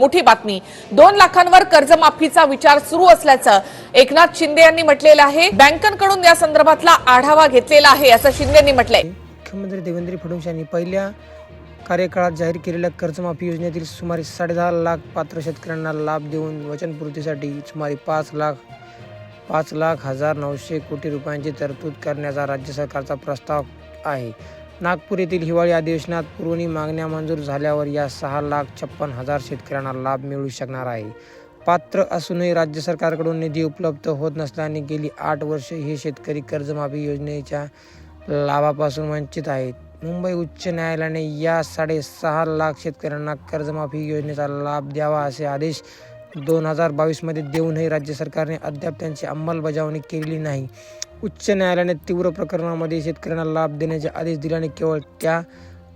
मोठी बातमी. दोन लाखांवर कर्जमाफीचा विचार सुरू असल्याचं एकनाथ शिंदे यांनी म्हटलेलं आहे. बँकांकडून या संदर्भातला आढावा घेतलेला आहे असं शिंदे यांनी म्हटलंय. मुख्यमंत्री देवेंद्र फडणवीस यांनी पहिल्या कार्यकाळात जाहीर केलेल्या कर्जमाफी योजनेतील सुमारे साडेदहा लाख पात्र शेतकऱ्यांना लाभ देऊन वचनपूर्तीसाठी सुमारे पाच लाख पाच लाख हजार नऊशे कोटी रुपयांची तरतूद करण्याचा राज्य सरकारचा प्रस्ताव आहे. नागपूर येथील हिवाळी अधिवेशनात पुरवणी मागण्या मंजूर झाल्यावर या सहा लाख छप्पन हजार शेतकऱ्यांना लाभ मिळू शकणार आहे. पात्र असूनही राज्य सरकारकडून निधी उपलब्ध होत नसल्याने गेली आठ वर्षे हे शेतकरी कर्जमाफी योजनेच्या लाभापासून वंचित आहेत. मुंबई उच्च न्यायालयाने या साडेसहा लाख शेतकऱ्यांना कर्जमाफी योजनेचा लाभ द्यावा असे आदेश दोन हजार बावीसमध्ये देऊनही राज्य सरकारने अद्याप त्यांची अंमलबजावणी केलेली नाही. उच्च न्यायालयाने तीव्र प्रकरणामध्ये शेतकऱ्यांना लाभ देण्याचे आदेश दिल्याने केवळ त्या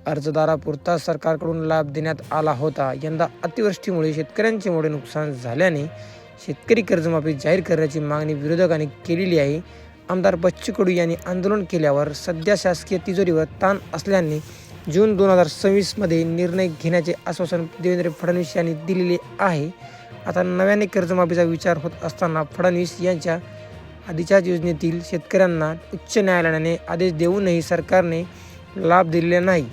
अर्जदारापुरता सरकारकडून लाभ देण्यात आला होता. यंदा अतिवृष्टीमुळे शेतकऱ्यांचे मोठे नुकसान झाल्याने शेतकरी कर्जमाफी जाहीर करण्याची मागणी विरोधकांनी केलेली आहे. आमदार बच्चू कडू यांनी आंदोलन केल्यावर सध्या शासकीय तिजोरीवर ताण असल्याने जून दोन हजार सव्वीसमध्ये निर्णय घेण्याचे आश्वासन देवेंद्र फडणवीस यांनी दिलेले आहे. आता नव्याने कर्जमाफीचा विचार होत असताना फडणवीस यांच्या आधीच्या योजनेतील शेतकऱ्यांना उच्च न्यायालयाने आदेश देऊनही सरकारने लाभ दिलेला नाही.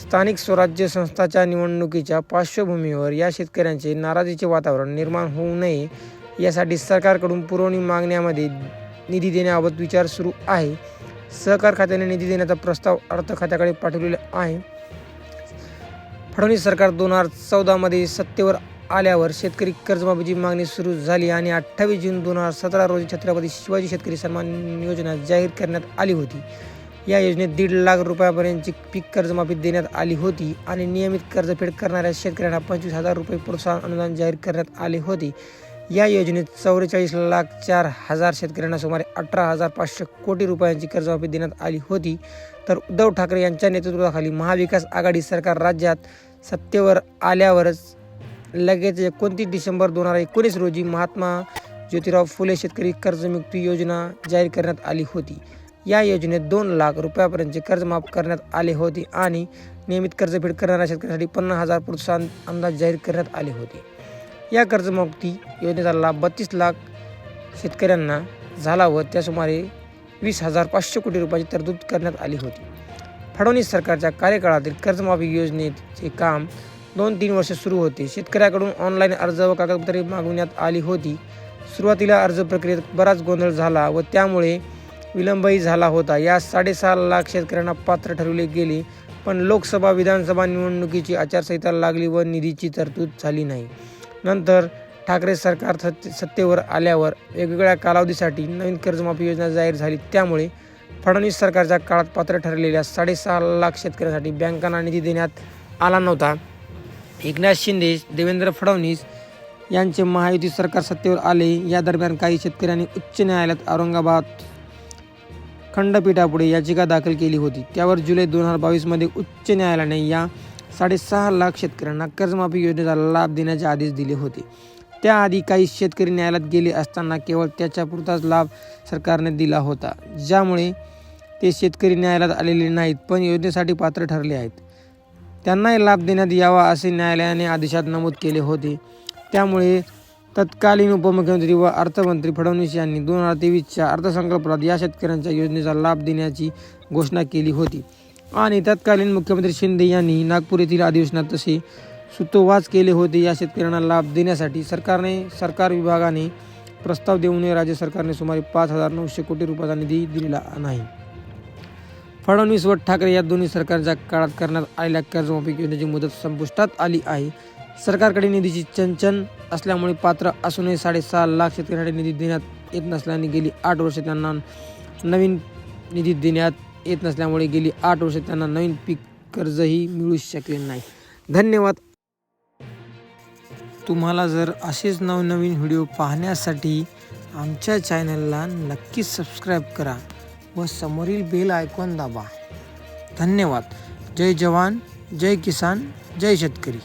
स्थानिक स्वराज्य संस्थाच्या निवडणुकीच्या पार्श्वभूमीवर या शेतकऱ्यांचे नाराजीचे वातावरण निर्माण होऊ नये यासाठी सरकारकडून पुरवणी मागण्यामध्ये निधी देण्याबाबत विचार सुरू आहे. सहकार खात्याने निधी देण्याचा प्रस्ताव अर्थ खात्याकडे पाठवलेला आहे. फडणवीस सरकार दोन हजार चौदामध्ये सत्तेवर आल्यावर शेतकरी कर्जमाफीची मागणी सुरू झाली आणि अठ्ठावीस जून दोन हजार सतरा रोजी छत्रपती शिवाजी शेतकरी सन्मान योजना जाहीर करण्यात आली होती. या योजनेत दीड लाख रुपयापर्यंतची पीक कर्जमाफी देण्यात आली होती आणि नियमित कर्जफेड करणाऱ्या शेतकऱ्यांना पंचवीस हजार रुपये प्रोत्साहन अनुदान जाहीर करण्यात आले होते. या योजनेत चौवेचाळीस लाख चार हजार शेतकऱ्यांना सुमारे अठरा हजार पाचशे कोटी रुपयांची कर्जमाफी देण्यात आली होती. तर उद्धव ठाकरे यांच्या नेतृत्वाखाली महाविकास आघाडी सरकार राज्यात सत्तेवर आल्यावरच लगेच एकोणतीस डिसेंबर दोन हजार एकोणीस रोजी महात्मा ज्योतिराव फुले शेतकरी कर्जमुक्ती योजना जाहीर करण्यात आली होती. या योजनेत दोन लाख रुपयापर्यंतचे कर्ज माफ करण्यात आले होते आणि नियमित कर्जफेड करणाऱ्या शेतकऱ्यांसाठी पन्नास हजार प्रोत्साहन अंदाज जाहीर करण्यात आले होते. या कर्जमुक्ती योजनेचा लाभ बत्तीस लाख शेतकऱ्यांना झाला व त्या सुमारे वीस हजार पाचशे कोटी रुपयाची तरतूद करण्यात आली होती. फडणवीस सरकारच्या कार्यकाळातील कर्जमाफी योजनेचे काम दोन तीन वर्ष सुरू होते. शेतकऱ्याकडून ऑनलाईन अर्ज व कागदपत्रे मागवण्यात आली होती. सुरुवातीला अर्ज प्रक्रियेत बराच गोंधळ झाला व त्यामुळे विलंबही झाला होता. या साडेसहा लाख शेतकऱ्यांना पात्र ठरवले गेले पण लोकसभा विधानसभा निवडणुकीची आचारसंहिता लागली व निधीची तरतूद झाली नाही. नंतर ठाकरे सरकार सत्ते सत्तेवर आल्यावर वेगवेगळ्या कालावधीसाठी नवीन कर्जमाफी योजना जाहीर झाली. त्यामुळे फडणवीस सरकारच्या काळात पात्र ठरलेल्या साडेसहा लाख शेतकऱ्यांसाठी बँकांना निधी देण्यात आला नव्हता. एकनाथ शिंदे देवेंद्र फडणवीस यांचे महायुती सरकार सत्तेवर आले. या दरम्यान काही शेतकऱ्यांनी उच्च न्यायालयात औरंगाबाद खंडपीठापुढे याचिका दाखल केली होती. त्यावर जुलै दोन हजार बावीसमध्ये उच्च न्यायालयाने या साडेसहा लाख शेतकऱ्यांना कर्जमाफी योजनेचा लाभ देण्याचे आदेश दिले होते. त्याआधी काही शेतकरी न्यायालयात गेले असताना केवळ त्याच्यापुरताच लाभ सरकारने दिला होता. ज्यामुळे ते शेतकरी न्यायालयात आलेले नाहीत पण योजनेसाठी पात्र ठरले आहेत. त्यांनाही लाभ देण्यात यावा असे न्यायालयाने आदेशात नमूद केले होते. त्यामुळे तत्कालीन उपमुख्यमंत्री व अर्थमंत्री फडणवीस यांनी दोन हजार तेवीसच्या अर्थसंकल्पात या शेतकऱ्यांच्या योजनेचा लाभ देण्याची घोषणा केली होती. आणि तत्कालीन मुख्यमंत्री शिंदे यांनी नागपूर येथील अधिवेशनात तसे सुतोवाच केले होते. या शेतकऱ्यांना लाभ देण्यासाठी सरकारने सरकार विभागाने प्रस्ताव देऊनही राज्य सरकारने सुमारे पाच हजार नऊशे कोटी रुपयाचा निधी दिलेला नाही. फडणवीस व ठाकरे या दोन्ही सरकारच्या काळात करण्यात आलेल्या कर्जमाफी योजनेची मुदत संपुष्टात आली आहे. सरकारकडे निधीची चंचन असल्यामुळे पात्र असूनही साडेसहा लाख शेतकऱ्यांसाठी निधी देण्यात येत नसल्याने गेली आठ वर्षे त्यांना नवीन निधी देण्यात येत नसल्यामुळे गेली आठ वर्षे त्यांना नवीन पीक कर्जही मिळू शकले नाही. धन्यवाद. तुम्हाला जर असेच नवनवीन व्हिडिओ पाहण्यासाठी आमच्या चॅनलला नक्कीच सबस्क्राईब करा. व समोरील बेल आयकॉन दाबा. धन्यवाद. जय जवान जय किसान जय शेतकरी.